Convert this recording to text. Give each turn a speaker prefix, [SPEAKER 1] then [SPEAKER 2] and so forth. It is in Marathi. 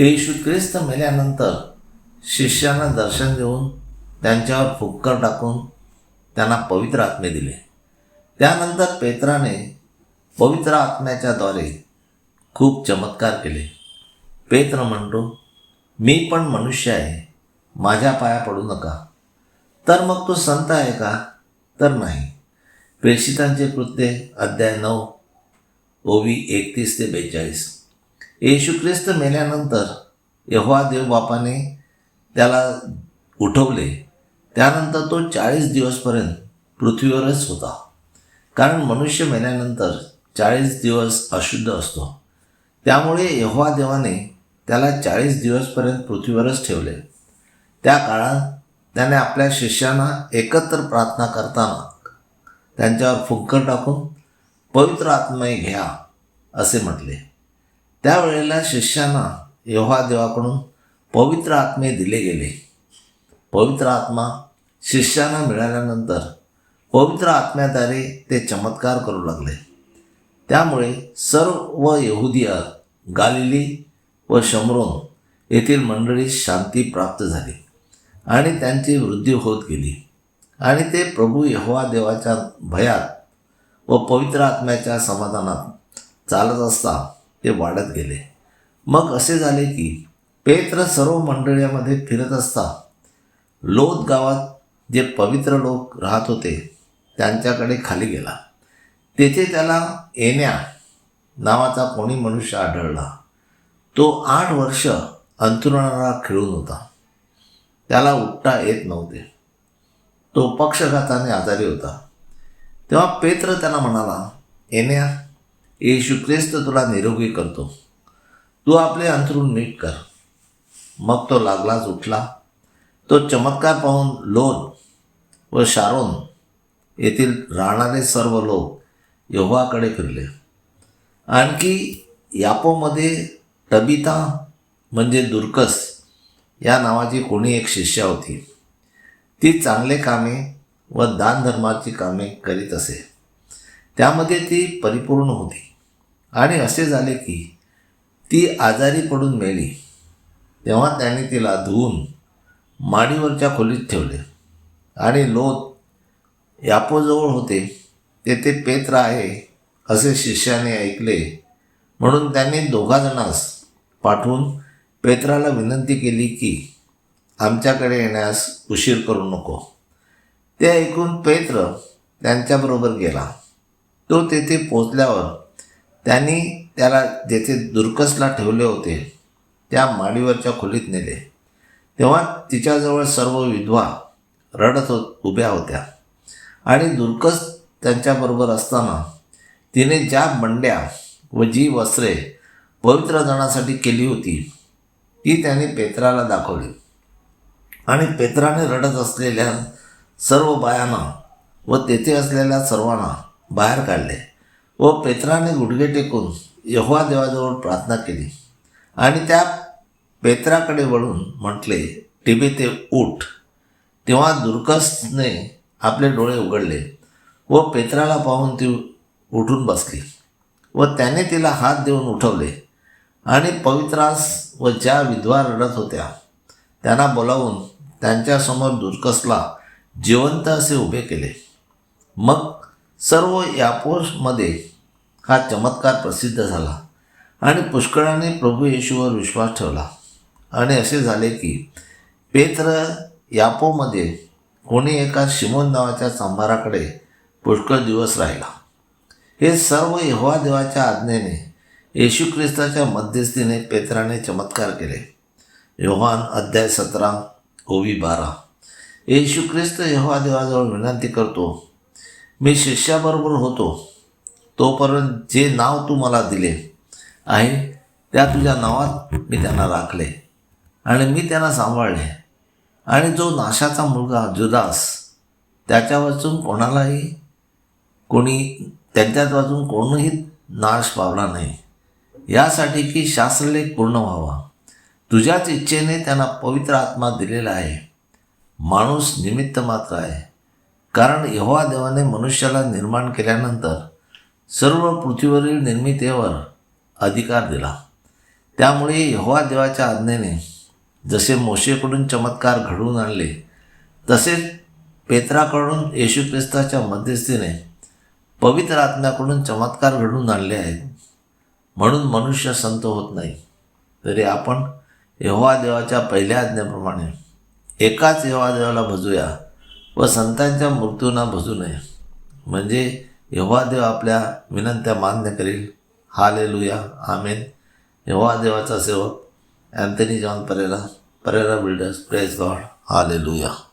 [SPEAKER 1] येशू ख्रिस्त मेल्यानंतर शिष्यांना दर्शन देऊन त्यांच्यावर फुक्कर टाकून त्यांना पवित्र आत्मे दिले. त्यानंतर पेत्राने पवित्र आत्म्याच्या द्वारे खूप चमत्कार केले. पेत्र म्हणतो मी पण मनुष्य आहे माझ्या पाया पडू नका. तर मग तो संत आहे का? तर नाही. प्रेषितांचे कृत्य अध्याय नऊ ओवी एकतीस ते बेचाळीस. येशू ख्रिस्त मेल्यानंतर यहोवा देवबापाने त्याला उठवले. त्यानंतर तो चाळीस दिवसपर्यंत पृथ्वीवरच होता. कारण मनुष्य मेल्यानंतर चाळीस दिवस अशुद्ध असतो. त्यामुळे यहोवा देवाने त्याला चाळीस दिवसपर्यंत पृथ्वीवरच ठेवले. त्या काळात त्याने आपल्या शिष्यांना एकत्र प्रार्थना करताना त्यांच्यावर फुंकर टाकून पवित्र आत्मय घ्या असे म्हटले. त्यावेळेला शिष्यांना यहोवा देवाकडून पवित्र आत्मे दिले गेले. पवित्र आत्मा शिष्यांना मिळाल्यानंतर पवित्र आत्म्याद्वारे ते चमत्कार करू लागले. त्यामुळे सर्व यहुदिया गालिली व शमरोन येथील मंडळी शांती प्राप्त झाली आणि त्यांची वृद्धी होत गेली. आणि ते प्रभू यहोवा देवाच्या भयात व पवित्र आत्म्याच्या समाधानात चालत असता ते वाढत गेले. मग असे झाले की पेत्र सर्व मंडळीमध्ये फिरत असता लोद गावात जे पवित्र लोक राहत होते त्यांच्याकडे खाली गेला. तेथे त्याला येण्या नावाचा कोणी मनुष्य आढळला. तो आठ वर्ष अंथरुणाला खेळून होता. त्याला उठता येत नव्हते. तो पक्षघाताने आजारी होता. तेव्हा पेत्र त्याला म्हणाला येण्या येशू ख्रिस्त तुला निरोगी करतो. तू आपले अंथरूण नीट कर. मग तो लागलाच उठला. तो चमत्कार पाहून लोन व शारोन येथील राहणारे सर्व लोक यहोवाकडे फिरले. आणखी यापोमध्ये तबिता म्हणजे दुर्कस या नावाची कोणी एक शिष्या होती. ती चांगले कामे व दानधर्माची कामे करीत असे. त्यामध्ये ती परिपूर्ण होती. आणि असे झाले की ती आजारी पडून मेली. तेव्हा त्याने तिला धुवून माडीवरच्या खोलीत ठेवले. आणि लोत यापोजवळ होते. तेथे पेत्र आहे असे शिष्याने ऐकले. म्हणून त्यांनी दोघाजणांस पाठवून पेत्राला विनंती केली की आमच्याकडे येण्यास उशीर करू नको. ते ऐकून पेत्र त्यांच्याबरोबर गेला. तो तेथे पोचल्यावर त्यांनी त्याला जेथे दुर्कसला ठेवले होते त्या माडीवरच्या खोलीत नेले. तेव्हा तिच्याजवळ सर्व विधवा रडत हो उभ्या होत्या. आणि दुर्कस त्यांच्याबरोबर असताना तिने ज्या बंड्या व जी वस्त्रे पवित्र जणासाठी केली होती ती त्याने पेत्राला दाखवली. आणि पेत्राने रडत असलेल्या सर्व बायांना व तेथे असलेल्या सर्वांना बाहेर काढले. व पेत्राने गुडघे टेकून यहोवा देवाजवळ प्रार्थना केली. आणि त्या पेत्राकडे वळून म्हटले टिबे ते उठ. तेव्हा दुर्कसने आपले डोळे उघडले व पेत्राला पाहून ती उठून बसली. व त्याने तिला हात देऊन उठवले. आणि पवित्रास व ज्या विधवा रडत होत्या त्यांना बोलावून त्यांच्यासमोर दुर्कसला जिवंत असे उभे केले. मग सर्व यापोसमध्ये हा चमत्कार प्रसिद्ध झाला आणि पुष्कळाने प्रभू येशूवर विश्वास ठेवला. आणि असे झाले की पेत्र यापोमध्ये कोणी एका शिमोन नावाच्या सांभाराकडे पुष्कळ दिवस राहिला. हे सर्व यहोवा देवाच्या आज्ञेने येशू ख्रिस्ताच्या मध्यस्थीने पेत्राने चमत्कार केले. योहान अध्याय सतरा ओवी बारा. येशू ख्रिस्त यहोवा देवाजवळ विनंती करतो मी शिष्याबरोबर होतो. तोपर्यंत जे नाव तू मला दिले आहे त्या तुझ्या नावात मी त्यांना राखले आणि मी त्यांना सांभाळले. आणि जो नाशाचा मुलगा जुदास त्याच्या वाचून कोणालाही कोणी त्यांच्यात वाचून कोणीही नाश पावला नाही. यासाठी की शास्त्रलेख पूर्ण व्हावा. तुझ्याच इच्छेने त्यांना पवित्र आत्मा दिलेला आहे. माणूस निमित्त मात्र आहे. कारण यहोवा देवाने मनुष्याला निर्माण केल्यानंतर सर्व पृथ्वीवरील निर्मितीवर अधिकार दिला. त्यामुळे यहोवा देवाच्या आज्ञेने जसे मोशेकडून चमत्कार घडवून आणले तसेच पेत्राकडून येशू ख्रिस्ताच्या मध्यस्थीने पवित्र आत्म्याकडून चमत्कार घडवून आणले आहेत. म्हणून मनुष्य संत होत नाही. तरी आपण यहोवा देवाच्या पहिल्या आज्ञेप्रमाणे एकाच यहोवा देवाला भजूया. व संतांच्या मृत्यूंना भजू नये. म्हणजे यहोवा देव आपल्या विनंत्या मान्य करील. हालेलुया. आमेन. यहोवा देवाचा सेवक Anthony John Pereira Pereira builders. Praise God hallelujah.